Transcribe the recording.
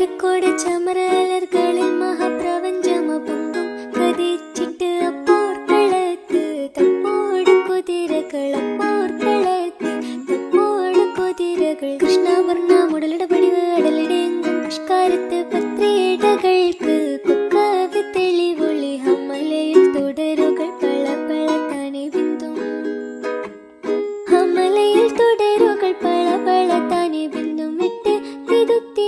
കൊട്ടാരക്കോട് ചമരലർകളിൽ മഹാപ്രപഞ്ചമ പൊങ്കും കതിച്ചിട്ട് അപ്പോർക്കളത്ത് തപ്പോട് കുതിരകൾ അപ്പോർക്കളത്ത് തപ്പോട് കുതിരകൾ. കൃഷ്ണവർണ മുടലിട പടിവ് അടലിടെങ്കും പുഷ്കാരത്ത് പത്രിടകൾക്ക് തെളിവൊളി തുടരുകൾ പള പള തനി ബിന്ദു. ഹമലയിൽ തുടരുകൾ പള പള താനെ ബിന്ദും. വിട്ട് തിരുത്തി